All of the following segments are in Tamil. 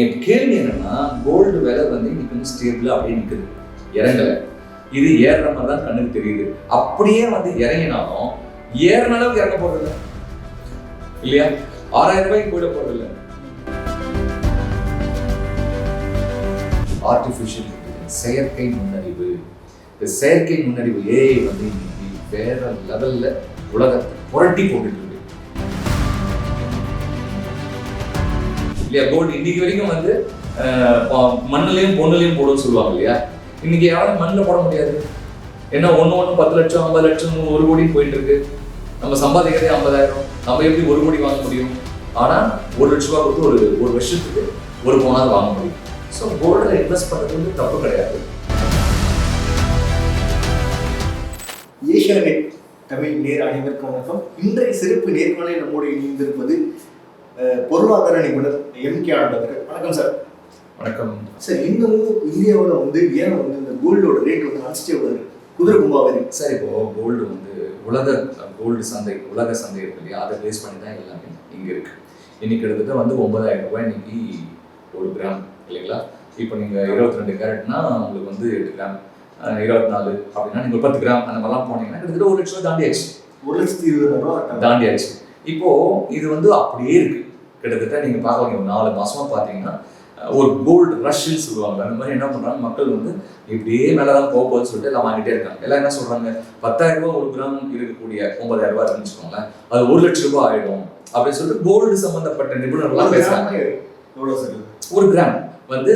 என் கேள்வி என்னன்னா கோல்டு விலை வந்து இன்னைக்கு வந்து ஸ்டேபிளா அப்படியே நிற்குது இறங்கல. இது ஏறுற மாதிரி தான் கண்ணுக்கு தெரியுது. அப்படியே வந்து இறங்கினாலும் ஏறின அளவுக்கு இறங்க போறது இல்லையா? ஆறாயிரம் ரூபாய்க்கு போயிட போறதில்ல ஆர்டிஃபிஷியல் செயற்கை நுண்ணறிவு. இந்த செயற்கை நுண்ணறிவு ஏஐ வந்து இன்னைக்கு வேற லெவல்ல உலகத்தை புரட்டி போட்டுட்டு இல்லையா? கோல்டு இன்னைக்கு வரைக்கும் வந்து மண்ணிலையும் பொண்ணுலையும் மண்ணுலயும் போடுன்னு சொல்லுவாங்க இல்லையா? இன்னைக்கு யாரும் மண்ணில் போட முடியாது. ஏன்னா ஒன்று ஒன்று பத்து லட்சம் ஐம்பது லட்சம் ஒரு கோடி போயிட்டு இருக்கு. நம்ம சம்பாதிக்கிறதே ஐம்பதாயிரம். நம்ம எப்படி ஒரு கோடி வாங்க முடியும்? ஆனால் ஒரு லட்ச ரூபா கொடுத்து ஒரு ஒரு வருஷத்துக்கு ஒரு பவுனாவது வாங்க முடியும். ஸோ கோல்டில் இன்வெஸ்ட் பண்ணுறது வந்து தப்பு கிடையாது. ஏஷியா நெட் தமிழ் நேர் அனைவருக்கும் வணக்கம். இன்றைய சிறப்பு நேர்காணலில் நம்மோடு இணைந்திருப்பது பொருளாதார நிபுணர் எம் கே ஆனந்தர் வணக்கம் சார் வணக்கம். சார் இன்னமும் இந்தியாவில் வந்து ஏன் வந்து இந்த கோல்டோட ரேட் வந்து இருக்கு குதிரை கும்பாவது சார் இப்போ கோல்டு வந்து உலக கோல்டு சந்தை உலக சந்தை இருக்கு இல்லையா அதை பேஸ் பண்ணி தான் எல்லாமே இங்க இருக்கு. இன்னைக்கு கிட்டத்தட்ட வந்து ஒன்பதாயிரம் ரூபாய் இன்னைக்கு ஒரு கிராம் இல்லைங்களா? இப்போ நீங்க இருபத்தி ரெண்டு கேரட்னா உங்களுக்கு வந்து எட்டு கிராம் இருபத்தி நாலு அப்படின்னா நீங்க ஒரு பத்து கிராம் அந்த மாதிரிலாம் போனீங்கன்னா கிட்டத்தட்ட ஒரு லட்சம் தாண்டி ஆயிடுச்சு ஒரு லட்சத்தி இருபதாயிரம் ரூபா. தாண்டி ஆயிடுச்சு இப்போ இது வந்து அப்படியே இருக்கு. கிட்டத்தட்ட நீங்க பார்க்கலாம் ஒரு நாலு மாசமா பாத்தீங்கன்னா அஹ், ஒரு கோல்டு ரஷ்ன்னு சொல்லுவாங்க அந்த மாதிரி என்ன பண்றாங்க மக்கள் வந்து இப்படியே மேலதான் போக போகுதுன்னு சொல்லிட்டு எல்லாம் வாங்கிட்டே இருக்காங்க. எல்லாம் என்ன சொல்றாங்க? பத்தாயிரம் ரூபாய் ஒரு கிராம் இருக்கக்கூடிய ஒன்பதாயிரம் ரூபாய் இருக்குன்னு வச்சுக்கோங்களேன் அது ஒரு லட்சம் ரூபாய் ஆயிடும் அப்படின்னு சொல்லிட்டு கோல்டு சம்பந்தப்பட்ட நிபுணர்கள்லாம் சார் இது? ஒரு கிராம் வந்து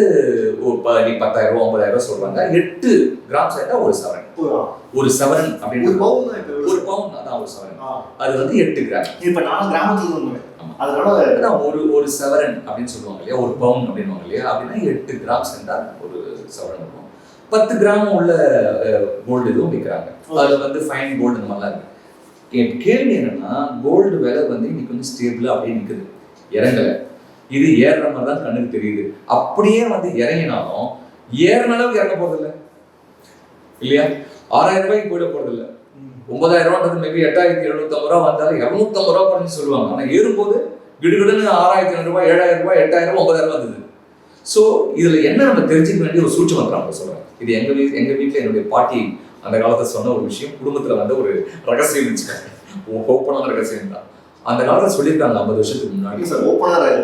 நீ பத்தாயிரம் ரூபாய் ஒன்பதாயிரம் ரூபாய் சொல்றாங்க எட்டு கிராம் சேர்த்தா ஒரு சவரன் ஒரு- சவரன் ஒரு அப்படின்னு தான் ஒரு? பவுன் அதான் ஒரு சவரன். அது வந்து எட்டு கிராம். இப்ப நான் கிராமத்துல. அதனால அதான் ஒரு ஒரு சவரன் அப்படின்னு சொல்லுவாங்க இல்லையா? ஒரு பவுன் அப்படின்னுவாங்க இல்லையா? அப்படின்னா எட்டு கிராம் சென்றா ஒரு சவரன் இருக்கும். பத்து கிராம் உள்ள கோல்டு இதுவும் விற்கிறாங்க. அது வந்து ஃபைன் கோல்டு இந்த மாதிரிலாம் இருக்கு. என் கேள்வி என்னன்னா கோல்டு விலை வந்து இன்னைக்கு வந்து ஸ்டேபிளா அப்படியே நிக்குது. இறங்கல. இது ஏறுற மாதிரி தான் கண்ணுக்கு தெரியுது. அப்படியே வந்து இறங்கினாலும் ஏறின அளவுக்கு இறங்க போறது இல்ல இல்லையா? ஆறாயிரம் ரூபாய்க்கு போயிட போறது இல்ல ஒன்பதாயிரம் ரூபான்றது மேபி எட்டாயிரத்தி எழுநூத்தம்பது ரூபா வந்தாலும் இரநூத்தம்பது ரூபா குறைஞ்சு சொல்லுவாங்க. ஆனா ஏறும்போது கிடுகிடுன்னு ஆறாயிரத்தி ஐநூறு ரூபாய் ஏழாயிரம் ரூபாய் எட்டாயிரம் ரூபாய் ஒன்பதாயிரம் வந்தது. ஸோ இதுல என்ன நம்ம தெரிஞ்சுக்க வேண்டிய ஒரு சூட்சமத்தை நான் சொல்றேன். இது எங்க வீ எங்க வீட்டுல என்னுடைய பாட்டி அந்த காலத்துல சொன்ன ஒரு விஷயம். குடும்பத்துல வந்த ஒரு ரகசியம் வச்சுக்காங்க. ஓப்பனான ரகசியம் தான். அந்த காலத்துல சொல்லியிருக்காங்க ஐம்பது வருஷத்துக்கு முன்னாடி. சார் ஓப்பனர்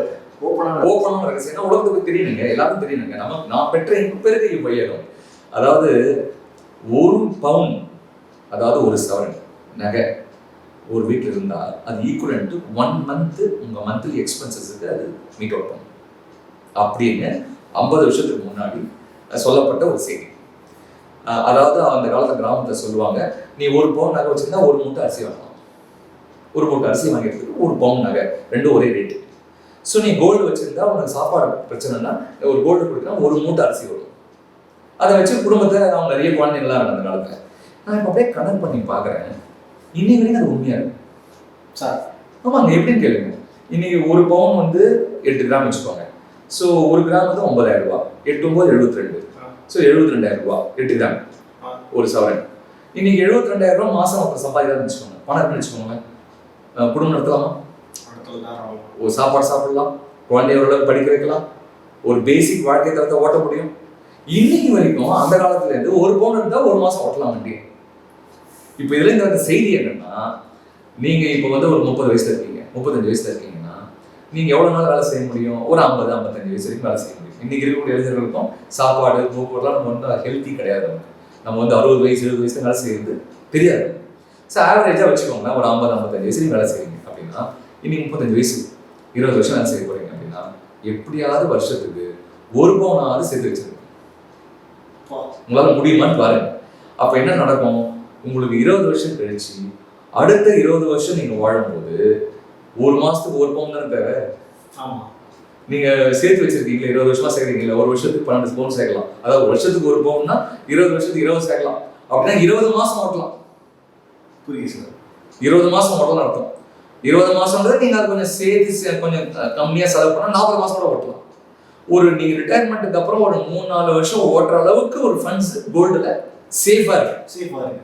ஓப்பனர் ஓப்பனான ரகசியம் உலகத்துக்கு தெரியணுங்க. எல்லாருக்கும் தெரியணுங்க. நம்ம நான் பெற்ற பெருகை பையனும் அதாவது ஒரு பவுன் அதாவது ஒரு சவரன் நகை ஒரு வீட்டில் இருந்தால் அது ஈக்குவலன் டு ஒன் மந்த்து உங்கள் மந்த்லி எக்ஸ்பென்சஸுக்கு அது மீட் அவுட் பண்ணும். அப்படின்னு ஐம்பது வருஷத்துக்கு முன்னாடி சொல்லப்பட்ட ஒரு செய்தி. அதாவது அந்த காலத்தில் கிராமத்தில் சொல்லுவாங்க நீ ஒரு பவுன் நகை வச்சுருந்தா ஒரு மூட்டை அரிசி வாங்கலாம். ஒரு மூட்டை அரிசி வாங்கிறதுக்கு ஒரு பவுன் நகை ரெண்டும் ஒரே ரேட்டு ஸோ நீ கோல்டு வச்சுருந்தா உனக்கு சாப்பாடு பிரச்சனைனா ஒரு கோல்டு கொடுக்குறா ஒரு மூட்டை அரிசி வரும். அதை வச்சு குடும்பத்தை அவங்க நிறைய குழந்தைங்களாம் இருக்கு அந்த காலத்துல. நான் இப்போ அப்படியே கணக்கு பண்ணி பார்க்குறேன் இன்னைக்கு வரைக்கும் அது உண்மையா இருக்கு? சார். ஆமாங்க எப்படின்னு கேளுங்க. இன்னைக்கு ஒரு பவுன் வந்து எட்டு கிராம் வச்சுக்கோங்க. ஸோ ஒரு கிராம் வந்து ஒன்பதாயிரம் ரூபாய். எட்டு ஒன்பது எழுபத்தி ரெண்டு ஸோ எழுபத்தி ரெண்டாயிரம் ரூபாய். எட்டு கிராம். ஒரு சவரன். இன்னைக்கு எழுபத்தி ரெண்டாயிரம் ரூபாய் மாசம் ஒருத்தர் சம்பாதிக்கிறான்னு வச்சுக்கோங்க. பணம் இருக்குன்னு வச்சுக்கோங்களேன். அஹ் குடும்பம் நடத்தலாமா. ஒரு சாப்பாடு சாப்பிடலாம். குழந்தைய ஓரளவு படிக்க வைக்கலாம். ஒரு பேசிக் வாழ்க்கை தரத்தை ஓட்ட முடியும். இன்னைக்கு வரைக்கும் அந்த காலத்துல இருந்து ஒரு பவுன் இருந்தா ஒரு மாசம் ஓட்டலாம் வண்டி. இப்போ இதுல இருந்து வந்த செய்தி என்னன்னா நீங்க இப்போ வந்து ஒரு முப்பது வயசுல இருக்கீங்க. முப்பத்தஞ்சு வயசுல இருக்கீங்கன்னா நீங்க எவ்வளவு நாள் வேலை செய்ய முடியும்? ஒரு ஐம்பது ஐம்பத்தஞ்சு வயசு வரைக்கும் வேலை செய்ய முடியும். இன்னைக்கு இருக்கக்கூடிய இளைஞர்களுக்கும் சாப்பாடு போக்குவரத்துலாம் நம்ம வந்து ஹெல்த்தி கிடையாது நம்ம வந்து அறுபது வயசு எழுபது வயசு வேலை செய்யறது தெரியாது. ஸோ ஆவரேஜாக வச்சுக்கோங்களேன் ஒரு ஐம்பது ஐம்பத்தஞ்சு வயசு வேலை செய்றீங்க அப்படின்னா இன்னைக்கு முப்பத்தஞ்சு வயசு இருபது வருஷம் வேலை செய்ய போறீங்க அப்படின்னா எப்படியாவது வருஷத்துக்கு ஒரு பவுனாவது சேர்த்து வச்சிருக்கணும் உங்களால முடியுமான்னு பாருங்க. அப்ப என்ன நடக்கும்? உங்களுக்கு இருபது வருஷம் கழிச்சு அடுத்த இருபது வருஷம் நீங்க வாழும்போது ஒரு மாசத்துக்கு ஒரு பவுன் தானே தேவை? ஆமா. நீங்க சேர்த்து வச்சிருக்கீங்களா இருபது வருஷமா சேர்க்குறீங்களா ஒரு வருஷத்துக்கு பன்னெண்டு பவுன் சேர்க்கலாம். அதாவது ஒரு வருஷத்துக்கு ஒரு பவுன்னா இருபது வருஷத்துக்கு இருபது சேர்க்கலாம். அப்படின்னா இருபது மாசம் ஓட்டலாம். புரியுது சார். இருபது மாசம் ஓட்டலாம் அர்த்தம். இருபது மாசம்ன்றது நீங்க அது கொஞ்சம் சேர்த்து கொஞ்சம் அஹ், கம்மியா செலவு பண்ணா நாற்பது மாசம் கூட ஓட்டலாம். ஒரு நீங்க ரிட்டையர்மெண்ட்டுக்கு அப்புறம் ஒரு மூணு நாலு வருஷம் ஓட்டுற அளவுக்கு ஒரு ஃபண்ட்ஸ் கோல்டுல சேஃபா இருக்கு. சேஃபா இருக்கு.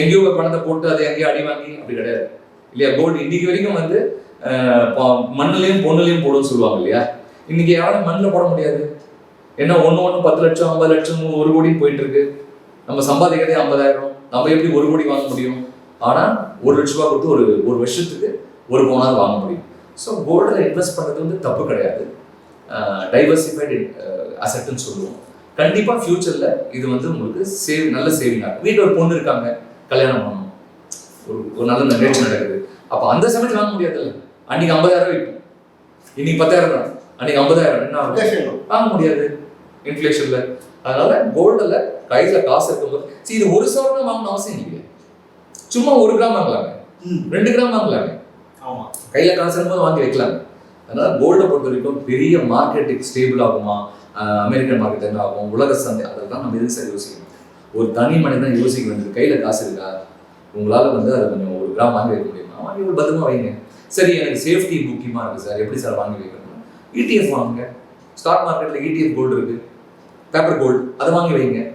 எங்கேயோ பணத்தை போட்டு அதை எங்கேயோ அடி வாங்கி அப்படி கிடையாது. இல்லையா? கோல்டு இன்னைக்கு வரைக்கும் வந்து மண்ணுலயும் பொண்ணுலயும் போடுன்னு சொல்லுவாங்க இல்லையா? இன்னைக்கு யாரும் மண்ணில் போட முடியாது. ஏன்னா ஒன்று ஒன்று பத்து லட்சம் ஐம்பது லட்சம் ஒரு கோடின்னு போயிட்டு இருக்கு நம்ம சம்பாதிக்கிறதே ஐம்பதாயிரம். நம்ம எப்படி ஒரு கோடி வாங்க முடியும்? ஆனால் ஒரு லட்ச ரூபா கொடுத்து ஒரு ஒரு வருஷத்துக்கு ஒரு பவுனாவது வாங்க முடியும். ஸோ கோல்டில் இன்வெஸ்ட் பண்ணுறது வந்து தப்பு கிடையாது. டைவர்சிஃபைடு அசெட்னு சொல்லுவோம். கண்டிப்பாக ஃப்யூச்சரில் இது வந்து உங்களுக்கு சேவ் நல்ல சேவிங் ஆகும். வீட்டில் ஒரு பொண்ணு இருக்காங்க கல்யாணம் பண்ணணும். ஒரு ஒரு நல்ல நிகழ்ச்சி நடக்குது. அப்போ அந்த சமயத்தில் வாங்க முடியாதுல்ல. அன்னைக்கு ஐம்பதாயிரம் விற்கும். இன்னைக்கு பத்தாயிரம் தான் அன்னைக்கு ஐம்பதாயிரம் என்ன. வாங்க முடியாது. இன்ஃப்ளேஷன்ல அதனால கோல்டில் கையில காசு இருக்கும்போது சரி இது ஒரு சவரம் வாங்கணும் அவசியம் இல்லை சும்மா ஒரு கிராம் வாங்கலாமே. ம். ரெண்டு கிராம் வாங்கலாமே. ஆமா. கையில காசு இருக்கும்போது வாங்கி வைக்கலாமே. அதனால கோல்டை பொறுத்த வரைக்கும் பெரிய மார்க்கெட்டுக்கு ஸ்டேபிள் ஆகுமா? அமெரிக்கன் மார்க்கெட் என்ன ஆகும்? உலக சந்தை அதெல்லாம் நம்ம எதுக்கு சார் யோசிக்கணும்? ஒரு தனி மனிதன் யோசிக்க வேண்டியது கையில காசு இருக்கா? உங்களால வந்து அதை கொஞ்சம் ஒரு கிராம் வாங்கி வைக்க முடியுமா? வாங்கி ஒரு பத்திரமா வைங்க. சரி எனக்கு சேஃப்டி முக்கியமா இருக்கு சார். எப்படி சார் வாங்கி வைக்கணும்? இடிஎஃப் வாங்குங்க. ஸ்டாக் மார்க்கெட்ல இடிஎஃப் கோல்டு இருக்கு. பேப்பர் கோல்டு அதை வாங்கி வைங்க.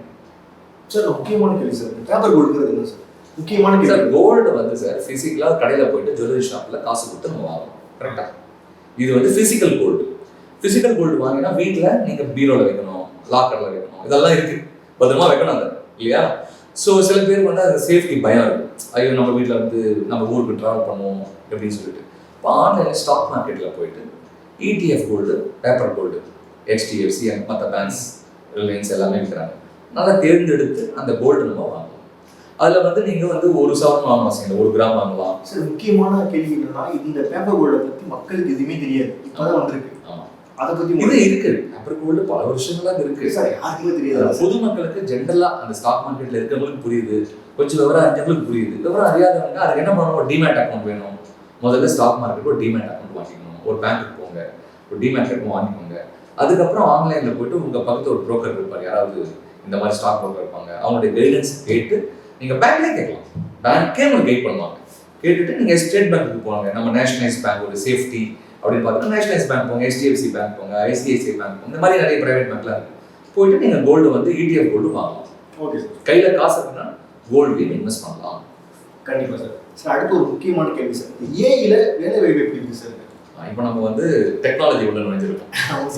சார் முக்கியமான கேள்வி சார். பேப்பர் கோல்டுங்கிறது என்ன சார்? முக்கியமான சார் கேள்வி. கோல்டு வந்து சார் ஃபிசிக்கலாக கடையில் போயிட்டு ஜுவல்லரி ஷாப்பில் காசு கொடுத்து நம்ம வாங்கணும். கரெக்டா இது வந்து ஃபிசிக்கல் கோல்டு ஃபிசிக்கல் கோல்டு வாங்கினா வீட்டில் நீங்கள் பீரோவில் வைக்கணும் லாக்கரில் வைக்கணும். இதெல்லாம் இருக்குது பத்திரமா வைக்கணும் அதை இல்லையா? ஸோ சில பேர் வந்து அது சேஃப்டி பயம் இருக்கும். ஐயோ நம்ம வீட்டில் வந்து நம்ம ஊருக்கு ட்ராவல் பண்ணுவோம் எப்படின்னு சொல்லிட்டு. இப்போ ஆன்லைனில் ஸ்டாக் மார்க்கெட்டில் போயிட்டு ETF gold paper gold HDFC and மற்ற பேங்க்ஸ் ரிலையன்ஸ் எல்லாமே விற்கிறாங்க நல்லா தேர்ந்தெடுத்து அந்த கோல்டு நம்ம வாங்க அதில் வந்து நீங்கள் வந்து ஒரு சவரன் வாங்கலாம் இல்லை ஒரு கிராம் வாங்கலாம். சார் முக்கியமான கேள்வி என்னன்னா இந்த பேப்பர் கோல்டை பத்தி மக்களுக்கு எதுவுமே தெரியாது. இப்பதான் வந்திருக்கு. அதை பத்தி இது இருக்கு. பேப்பர் கோல்டு பல வருஷங்களாக இருக்கு. சார் யாருக்குமே தெரியாது. பொதுமக்களுக்கு ஜென்ரலா அந்த ஸ்டாக் மார்க்கெட்ல இருக்கிறவங்களுக்கு புரியுது. கொஞ்சம் விவரம் அறிஞ்சவங்களுக்கு புரியுது. விவரம் அறியாதவங்க அதுக்கு என்ன பண்ணணும்? டிமேட் அக்கௌண்ட் வேணும். முதல்ல ஸ்டாக் மார்க்கெட் ஒரு டிமேட் அக்கௌண்ட் வாங்கிக்கணும். ஒரு பேங்க்குக்கு போங்க. ஒரு டிமேட் அக்கௌண்ட் வாங்கிக்கோங்க. அதுக்கப்புறம் ஆன்லைன்ல போயிட்டு உங்க பக்கத்துல ஒரு broker இருப்பார். யாராவது இந்த மாதிரி ஸ்டாக் broker இருப்பாங்க. அவங்களுடைய கைடன்ஸ் கேட்டு நீங்க பேங்க்லேயே கேட்கலாம். பேங்க்கே உங்களுக்கு கைட் பண்ணுவாங்க. கேட்டுட்டு நீங்க ஸ்டேட் பேங்க்குக்கு போங்க. நம்ம நேஷனலைஸ் பேங்க் ஒரு சேஃப்டி அப்படின்னு பார்த்தீங்கன்னா நேஷனலைஸ் பேங்க் போங்க ஹெச்டிஎஃப்சி பேங்க் போங்க ஐசிஐசிஐ பேங்க் போங்க. இந்த மாதிரி நிறைய பிரைவேட் பேங்க்லாம் இருக்கு. போயிட்டு நீங்கள் கோல்டு வந்து E இடிஎஃப் கோல்டு வாங்கலாம். ஓகே சார் கையில் காசு இருக்குன்னா கோல்டையும் இன்வெஸ்ட் பண்ணலாம். கண்டிப்பா சார் சார் அடுத்து ஒரு முக்கியமான கேள்வி சார் ஏஐல வேலை வாய்ப்பு எப்படி இருக்கு சார் இப்போ நம்ம வந்து டெக்னாலஜி உள்ள நுழைஞ்சிருக்கோம்.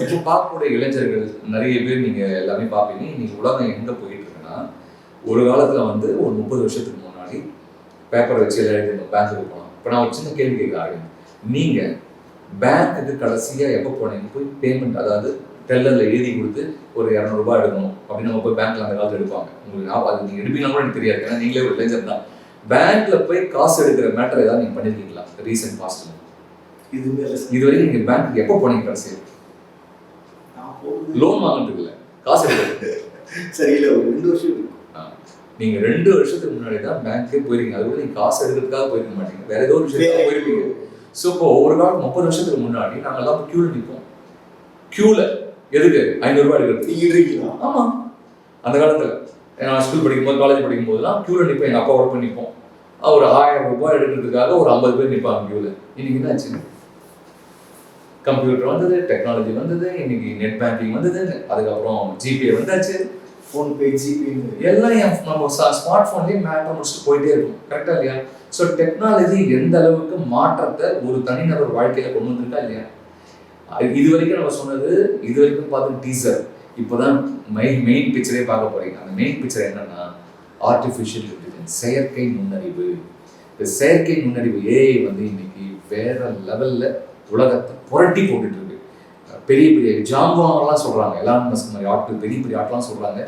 இப்போ பார்க்கக்கூடிய இளைஞர்கள் நிறைய பேர் நீங்கள் எல்லாமே பார்ப்பீங்க இன்னைக்கு உலகம் எங்கே போயிட்டு இருக்குன்னா ஒரு காலத்தில் வந்து ஒரு முப்பது வருஷத்துக்கு முன்னாடி பேப்பர் வச்சு எல்லாம் எழுதி பேங்க்குக்கு போனோம். இப்போ நான் ஒரு சின்ன கேள்வி கேட்குறேன் நீங்கள் பேங்க்குக்கு கடைசியாக எப்போ போனீங்க? போய் பேமெண்ட் அதாவது டெல்லரில் எழுதி கொடுத்து ஒரு இரநூறுபா எடுக்கணும் அப்படின்னு நம்ம போய் பேங்க்ல அந்த காலத்தில் எடுப்பாங்க. உங்களுக்கு ஞாபகம் அது நீங்கள் எடுப்பீங்கன்னா கூட எனக்கு தெரியாது. ஏன்னா நீங்களே ஒரு இளைஞர் தான். பேங்க்ல போய் காசு எடுக்கிற மேட்டர் ஏதாவது நீங்கள் பண்ணியிருக்கீங்களா ரீசெண்ட் பாஸ்ட்டில் இதுவுமே இது வரைக்கும் நீங்கள் பேங்க்குக்கு எப்போ போனீங்க நான் போகுது லோன் வாங்கிட்டு இல்லை. காசு எடுக்கிறது சரி இல்லை ஒரு ரெண்டு வருஷம் இருக்கு நீங்க ரெண்டு வருஷத்துக்கு முன்னாடி தான் பேங்க்கே போயிருக்கீங்க. அது கூட நீங்க காசு எடுக்கிறதுக்காக போயிருக்க மாட்டீங்க. வேற ஏதோ ஒரு விஷயத்துக்காக போயிருப்பீங்க. ஸோ இப்போ ஒரு காலம் முப்பது வருஷத்துக்கு முன்னாடி நாங்க எல்லாம் கியூல நிற்போம் கியூல எதுக்கு? ஐநூறுரூவா எடுக்கிறது. இருக்கீங்களா ஆமா. அந்த காலத்துல நான் ஸ்கூல் படிக்கும்போது காலேஜ் படிக்கும் போதெல்லாம் கியூல நிற்பேன் எங்க அப்பா ஒர்க் நிற்போம் ஒரு ஆயிரம் ரூபாய் எடுக்கிறதுக்காக ஒரு ஐம்பது பேர் நிற்பாங்க கியூல இன்னைக்கு என்ன ஆச்சு கம்ப்யூட்டர் வந்தது டெக்னாலஜி வந்தது இன்னைக்கு நெட் பேங்கிங் வந்தது அதுக்கப்புறம் ஜிபே வந்தாச்சு. ஃபோன்பே ஜிபே எல்லாம் என் நம்ம ஸ்மார்ட் ஃபோன்லேயே மேட்டர் முடிச்சுட்டு போயிட்டே இருக்கும் கரெக்டாக இல்லையா? ஸோ டெக்னாலஜி எந்த அளவுக்கு மாற்றத்தை ஒரு தனிநபர் வாழ்க்கையில் கொண்டு வந்திருக்கா இல்லையா? இது வரைக்கும் நம்ம சொன்னது இது வரைக்கும் பார்த்து டீசர் இப்போதான் மெயின் மெயின் பிக்சரே பார்க்க போறீங்க. அந்த மெயின் பிக்சர் என்னன்னா ஆர்டிஃபிஷியல் இன்டெலிஜென்ஸ் செயற்கை நுண்ணறிவு. இந்த செயற்கை நுண்ணறிவு ஏஐ வந்து இன்னைக்கு வேற லெவல்ல உலகத்தை புரட்டி போட்டுட்டு பெரிய பெரிய ஜாம்பவான்லாம் சொல்றாங்க. எல்லாம் மஸ்க் மாதிரி ஆட்கள் பெரிய பெரிய ஆட்லாம் சொல்றாங்க.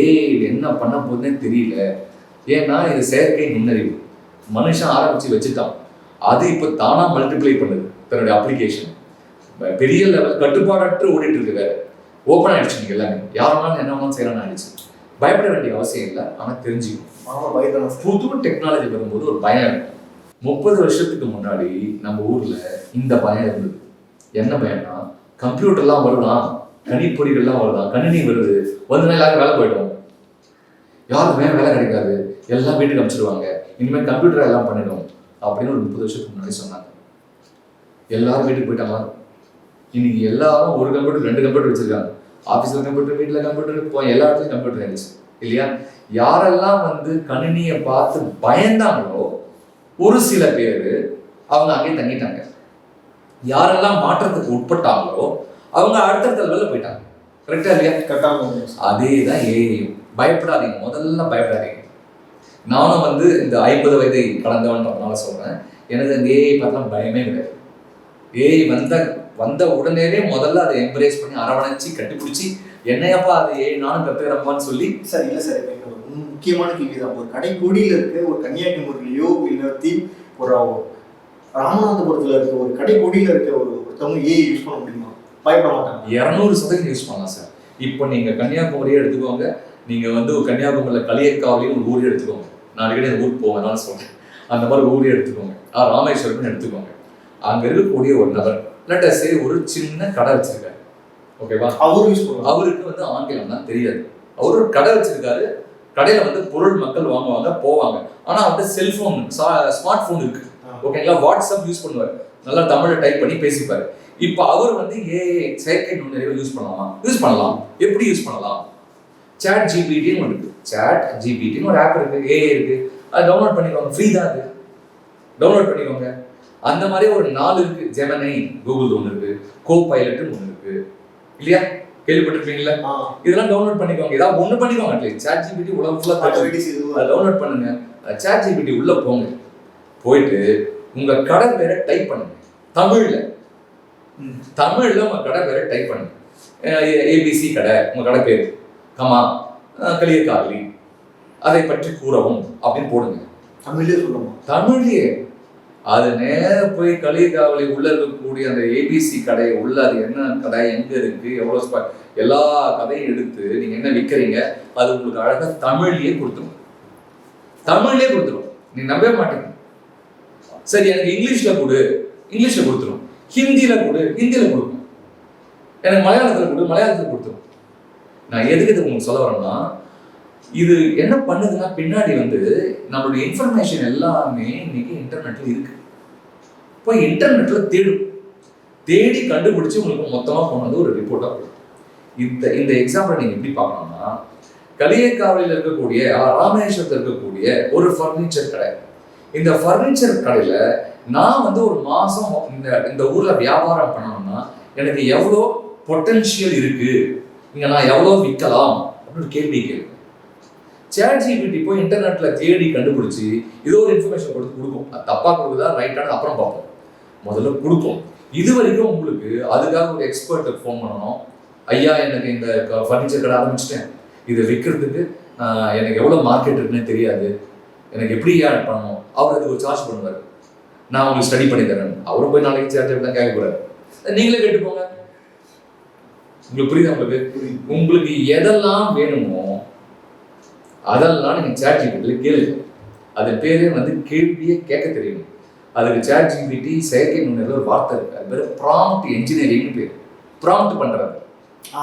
ஏஐ என்ன பண்ண போகுதுன்னே தெரியல. ஏன்னா இது செயற்கை நுண்ணறிவு. மனுஷன் ஆரம்பிச்சு வச்சுட்டான். அது இப்போ தானா மல்டிப்ளை பண்ணுது தன்னுடைய அப்ளிகேஷன் பெரிய லெவல் கட்டுப்பாடற்று ஓடிட்டு இருக்கு வேற. ஓப்பன் ஆயிடுச்சு நீங்க எல்லாமே. யாருனாலும் என்ன வேணாலும் செய்யறான்னு ஆயிடுச்சு. பயப்பட வேண்டிய அவசியம் இல்லை ஆனா தெரிஞ்சுக்கணும். மாமா பயதான சார். புது டெக்னாலஜி வரும்போது ஒரு பயம் இருக்கும் முப்பது வருஷத்துக்கு முன்னாடி நம்ம ஊர்ல இந்த பயம் இருந்தது. என்ன பயம்னா கம்ப்யூட்டர்லாம் வருதான் கணிப்பொறிகள்லாம் வருதான் கணினி வருது. வந்து எல்லாரும் வேலை போயிடும். யாருக்குமே வேலை கிடைக்காது. எல்லாம் வீட்டுக்கு அனுப்பிச்சிடுவாங்க இனிமேல் கம்ப்யூட்டர் எல்லாம் பண்ணிடும். அப்படின்னு ஒரு முப்பது வருஷத்துக்கு முன்னாடி சொன்னாங்க. எல்லாரும் வீட்டுக்கு போயிட்டாங்க. இன்னைக்கு எல்லாரும் ஒரு கம்ப்யூட்டர் ரெண்டு கம்ப்யூட்டர் வச்சிருக்காங்க. ஆஃபீஸில் கம்ப்யூட்டர் வீட்டில் கம்ப்யூட்டர் இப்போ எல்லா இடத்துலையும் கம்ப்யூட்டர் இருந்துச்சு. இல்லையா? யாரெல்லாம் வந்து கணினியை பார்த்து பயந்தாங்களோ ஒரு சில பேர் அவங்க அங்கேயே தங்கிட்டாங்க. யாரெல்லாம் மாற்றத்துக்கு உட்பட்டாங்களோ அவங்க அடுத்தடுத்த லெவலில் போயிட்டாங்க. கரெக்டா இல்லையா? கரெக்டாக அதே தான் ஏஐயும். பயப்படாதீங்க. முதல்ல பயப்படாதீங்க. நானும் வந்து இந்த ஐம்பது வயதை கடந்தவன்றதுனால சொல்றேன். எனக்கு இந்த ஏஐ பார்த்தா பயமே கிடையாது. ஏஐ வந்த வந்த உடனேவே முதல்ல அதை எம்ப்ரேஸ் பண்ணி அரவணைச்சு கட்டிப்பிடிச்சி என்னையப்பா அது ஏஐ நானும் கத்துக்கிறப்பான்னு சொல்லி சார் இல்லை சார் முக்கியமான கேள்வி தான் ஒரு கடைக்கோடியில் இருக்க ஒரு கன்னியாகுமரியிலையோ இல்லை தீ ஒரு ராமநாதபுரத்தில் இருக்க ஒரு கடைக்கோடியில் இருக்க ஒரு ஒருத்தவங்க ஏஐ யூஸ் பண்ண முடியுமா? பயப்பட மாட்டாங்க. இரநூறு சதவீதம் யூஸ் பண்ணலாம் சார் இப்போ நீங்க கன்னியாகுமரியே எடுத்துக்கோங்க. நீங்க வந்து கன்னியாகுமரியில களியக்காவிலையும் ஒரு ஊரே எடுத்துக்கோங்க. நான் அடிக்கடி ஊருக்கு போவேன் நான் சொல்றேன். அந்த மாதிரி ஊரே எடுத்துக்கோங்க. ஆ ராமேஸ்வரம்னு எடுத்துக்கோங்க. அங்க இருக்கக்கூடிய ஒரு நபர் லெட்டஸே ஒரு சின்ன கடை வச்சிருக்காரு. ஓகேவா அவரும் யூஸ் பண்ணுவாங்க அவருக்கு வந்து ஆங்கிலம் தான் தெரியாது. அவர் ஒரு கடை வச்சிருக்காரு. கடையில வந்து பொருள் மக்கள் வாங்குவாங்க போவாங்க. ஆனா அவர்கிட்ட செல்போன் ஸ்மார்ட் போன் இருக்கு. ஓகேங்களா வாட்ஸ்அப் யூஸ் பண்ணுவார். நல்லா தமிழ்ல டைப் பண்ணி பேசிப்பாரு. இப்போ அவர் வந்து ஏ செயற்கை நுண்ணறிவை யூஸ் பண்ணலாமா? யூஸ் பண்ணலாம். எப்படி யூஸ் பண்ணலாம்? சாட் ஜிபிடின்னு ஒன்று இருக்கு. சாட் ஜிபிடின்னு ஒரு ஆப் இருக்கு. ஏ இருக்கு. அது டவுன்லோட் பண்ணிக்கோங்க ஃப்ரீ தான் அது. டவுன்லோட் பண்ணிக்கோங்க அந்த மாதிரி ஒரு நாலு இருக்கு. ஜெமனை கூகுள் ஒன்று இருக்கு. கோ பைலட்னு ஒன்று இருக்கு. இல்லையா? கேள்விப்பட்டிருப்பீங்களா இதெல்லாம் டவுன்லோட் பண்ணிக்கோங்க ஏதாவது ஒன்று பண்ணிக்கோங்க அட்லீஸ்ட் சாட் ஜிபிடி உலகம் ஃபுல்லாக டவுன்லோட் பண்ணுங்க. சாட் ஜிபிடி உள்ள போங்க. போயிட்டு உங்க கடை பேரை டைப் பண்ணுங்க. தமிழ்ல. தமிழ்ல உங்க கடை பேரை டைப் பண்ணுங்க. ஏபிசி கடை உங்க கடை பேர். கமா களியக்காரலி அதை பற்றி கூறவும் அப்படின்னு போடுங்க. தமிழ்லேயே சொல்லணுமா? தமிழ்லயே அது நேர போய் களியக்காவலி உள்ள இருக்கக்கூடிய அந்த ஏபிசி கடை உள்ள அது என்ன கடை எங்க இருக்கு எவ்வளவு ஸ்பா- எல்லா கதையும் எடுத்து நீங்க என்ன விற்கிறீங்க அது உங்களுக்கு அழகா தமிழ்லயே கொடுத்துரும். தமிழ்லயே கொடுத்துரும். நீ நம்பவே மாட்டீங்க. சரி எனக்கு இங்கிலீஷ்ல கொடு. இங்கிலீஷ்ல கொடுத்துரும். ஹிந்தியில கொடு. ஹிந்தியில கொடுக்கும். எனக்கு மலையாளத்துல கொடு. மலையாளத்துல கொடுத்துரும். நான் எதுக்கு இது உங்களுக்கு சொல்ல வரேன்னா இது என்ன பண்ணுதுன்னா பின்னாடி வந்து நம்மளுடைய இன்ஃபர்மேஷன் எல்லாமே இன்னைக்கு இன்டர்நெட்ல இருக்கு. போய் இன்டர்நெட்ல தேடும். தேடி கண்டுபிடிச்சு உங்களுக்கு மொத்தமா போனது ஒரு ரிப்போர்ட்டா கொடுக்கும். இந்த இந்த எக்ஸாம்பிள் நீங்க எப்படி பார்க்கணும்னா களியக்காவிலில் இருக்கக்கூடிய ராமேஸ்வரத்தில் இருக்கக்கூடிய ஒரு ஃபர்னிச்சர் கடை. இந்த ஃபர்னிச்சர் கடையில் நான் வந்து ஒரு மாதம் இந்த இந்த ஊரில் வியாபாரம் பண்ணணும்னா எனக்கு எவ்வளோ பொட்டென்ஷியல் இருக்குது இங்கே நான் எவ்வளோ விற்கலாம் அப்படின்னு கேள்வி கேள்வி சேட் ஜிபிடி போய் இன்டர்நெட்ல தேடி கண்டுபிடிச்சி ஏதோ ஒரு இன்ஃபர்மேஷன் கொடுத்து கொடுக்கும். அது தப்பா கொடுக்குதா? ரைட்டானு அப்புறம் பார்ப்போம். முதல்ல கொடுக்கும். இது வரைக்கும் உங்களுக்கு அதுக்காக ஒரு எக்ஸ்பர்ட்டுக்கு ஃபோன் பண்ணணும். ஐயா எனக்கு இந்த ஃபர்னிச்சர் கடை ஆரம்பிச்சிட்டேன். இதை விற்கிறதுக்கு எனக்கு எவ்வளோ மார்க்கெட் இருக்குன்னு தெரியாது. எனக்கு எப்படி ஆட் பண்ணணும்? அவர் அதுக்கு ஒரு சார்ஜ் பண்ணுவார். நான் உங்களுக்கு ஸ்டடி பண்ணி தரேன். அவரும் போய் நாளைக்கு சார்ஜ் தான் கேட்க போறாரு. நீங்களே கேட்டுக்கோங்க உங்களுக்கு புரியுதா உங்களுக்கு? புரியுது. உங்களுக்கு எதெல்லாம் வேணுமோ அதெல்லாம் நீங்க சேட் ஜிபிடியில் கேளுங்க. அது பேரே வந்து கேள்வியே கேட்க தெரியும் அதுக்கு சேட் ஜிபிடி செயற்கை நுண்ணறிவு ஒரு வார்த்தை இருக்கு. அது பேர் ப்ராம்ப்ட் என்ஜினியரிங்னு பேர். ப்ராம்ப்ட் பண்றது. ஆ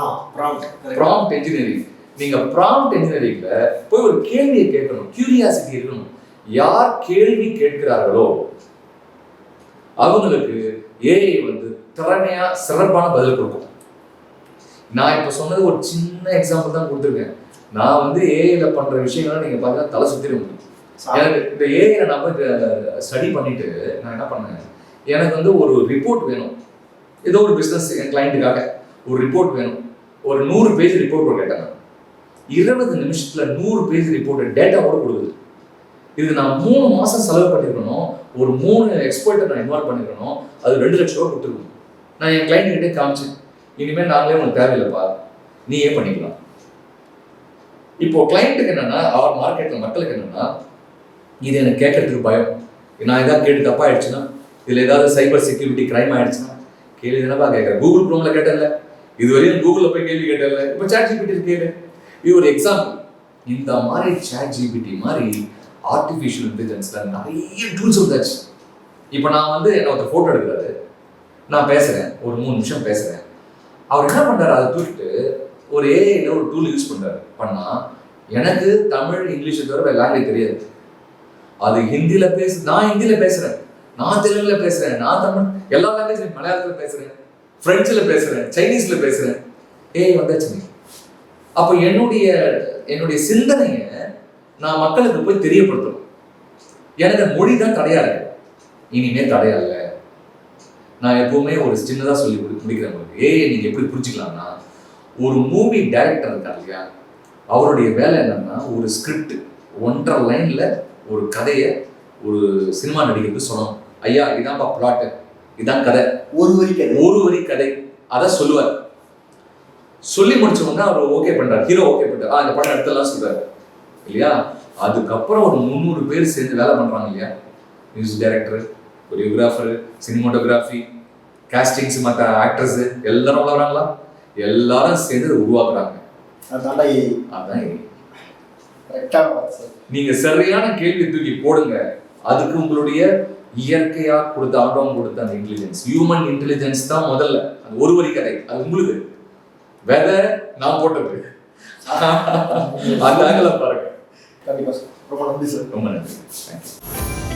ப்ராம்ப்ட் என்ஜினியரிங் நீங்க ப்ராம்ப்ட் என்ஜினியரிங்ல போய் ஒரு கேள்வியை கேட்கணும். கியூரியாசிட்டி இருக்கணும். யார் கேள்வி கேட்கிறார்களோ அவங்களுக்கு ஏஐ வந்து திறமையா சிறப்பான பதில் கொடுக்கும். நான் இப்ப சொன்னது ஒரு சின்ன எக்ஸாம்பிள் தான் கொடுத்துருக்கேன். நான் வந்து ஏஐல பண்ற விஷயங்கள்லாம் நீங்க பார்த்தா தலை சுத்திர முடியும். எனக்கு இந்த ஏஐல நம்ம ஸ்டடி பண்ணிட்டு நான் என்ன பண்ணேன்? எனக்கு வந்து ஒரு ரிப்போர்ட் வேணும். ஏதோ ஒரு பிஸ்னஸ் என் கிளைண்ட்டுக்காக ஒரு ரிப்போர்ட் வேணும். ஒரு நூறு பேஜ் ரிப்போர்ட் கேட்டாங்க இருபது நிமிஷத்துல நூறு பேஜ் ரிப்போர்ட் டேட்டாவோட கொடுக்குது. இது நான் மூணு மாசம் செலவு பண்ணிருக்கணும். ஒரு மூணு எக்ஸ்பர்ட்டை நான் இன்வால்வ் பண்ணிருக்கணும். அது ரெண்டு லட்ச ரூபா கொடுத்துருக்கணும். நான் என் கிளைண்ட் கிட்டே காமிச்சேன் இனிமேல் நாங்களே உனக்கு தேவையில்லைப்பா. நீயே பண்ணிக்கலாம். இப்போ கிளைண்ட்டுக்கு என்னன்னா அவர் மார்க்கெட்ல மக்களுக்கு என்னன்னா இது எனக்கு கேட்கறதுக்கு பயம். நான் ஏதாவது கேட்டு தப்பா ஆயிடுச்சுன்னா இதுல ஏதாவது சைபர் செக்யூரிட்டி கிரைம் ஆயிடுச்சுன்னா கேள்வி தானப்பா கேட்குறேன் கூகுள் குரோம்ல கேட்டல இதுவரையும் கூகுள்ல போய் கேள்வி கேட்டல இப்போ சாட் ஜிபிடி கேளு. இது ஒரு எக்ஸாம்பிள் இந்த மாதிரி சாட் ஜிபிடி மாதிரி ஆர்டிஃபிஷியல் இன்டெலிஜென்ஸில் நிறைய டூல்ஸ் வந்தாச்சு. இப்போ நான் வந்து என்ன ஒருத்தர் ஃபோட்டோ எடுக்கிறாரு. நான் பேசுகிறேன் ஒரு மூணு நிமிஷம் பேசுகிறேன் அவர் என்ன பண்ணுறாரு அதை தூக்கிட்டு ஒரு ஏஐல ஒரு டூல் யூஸ் பண்ணுறாரு பண்ணால் எனக்கு தமிழ் இங்கிலீஷை தவிர வேற லாங்குவேஜ் தெரியாது. அது ஹிந்தியில் பேசு நான் ஹிந்தியில் பேசுகிறேன் நான் தெலுங்குல பேசுகிறேன் நான் தமிழ் எல்லா லாங்குவேஜ் மலையாளத்தில் பேசுகிறேன் ஃப்ரெஞ்சில் பேசுகிறேன் சைனீஸில் பேசுகிறேன் ஏய் வந்தாச்சு அப்போ என்னுடைய என்னுடைய சிந்தனையை நான் மக்களுக்கு போய் தெரியப்படுத்தணும். எனக்கு மொழி தான் தடையா இருக்கு. இனிமே தடையா இல்லை நான் எப்பவுமே ஒரு சின்னதாக சொல்லி முடி- முடிக்கிறேன் உங்களுக்கு. ஏஐ நீங்கள் எப்படி புரிஞ்சுக்கலாம்னா ஒரு மூவி டைரக்டர் இருக்கார் இல்லையா? அவருடைய வேலை என்னன்னா ஒரு ஸ்கிரிப்ட் ஒன்றரை லைனில் ஒரு கதையை ஒரு சினிமா நடிகருக்கு சொல்லணும் ஐயா இதான்ப்பா பிளாட்டு இதான் கதை. ஒரு வரி கதை. ஒரு வரி கதை. அதை சொல்லுவார். சொல்லி முடிச்ச உடனே அவர் ஓகே பண்றாரு. ஹீரோ ஓகே பண்றாரு. ஆ இந்த படம் எடுத்துலாம் சொல்றாரு. இல்லையா? அதுக்கப்புறம் ஒரு முந்நூறு பேர் சேர்ந்து வேலை பண்றாங்க இல்லையா? Music director choreographer cinematography castings மற்ற ஆக்டர்ஸ் எல்லாரும் உள்ள வராங்களா? எல்லாரும் சேர்ந்து உருவாக்குறாங்க. அதான் நீங்க சரியான கேள்வி தூக்கி போடுங்க. அதுக்கு உங்களுடைய இயற்கையா கொடுத்த ஆண்டவன் கொடுத்த அந்த இன்டெலிஜென்ஸ் ஹியூமன் இன்டெலிஜென்ஸ் தான் முதல்ல. அது ஒரு வரி கதை. அது உங்களுக்கு விதை நான் போட்டது. அந்த ஆங்கில பாருங்க. கண்டிப்பா சார் ரொம்ப நன்றி சார் ரொம்ப நன்றி தேங்க்யூ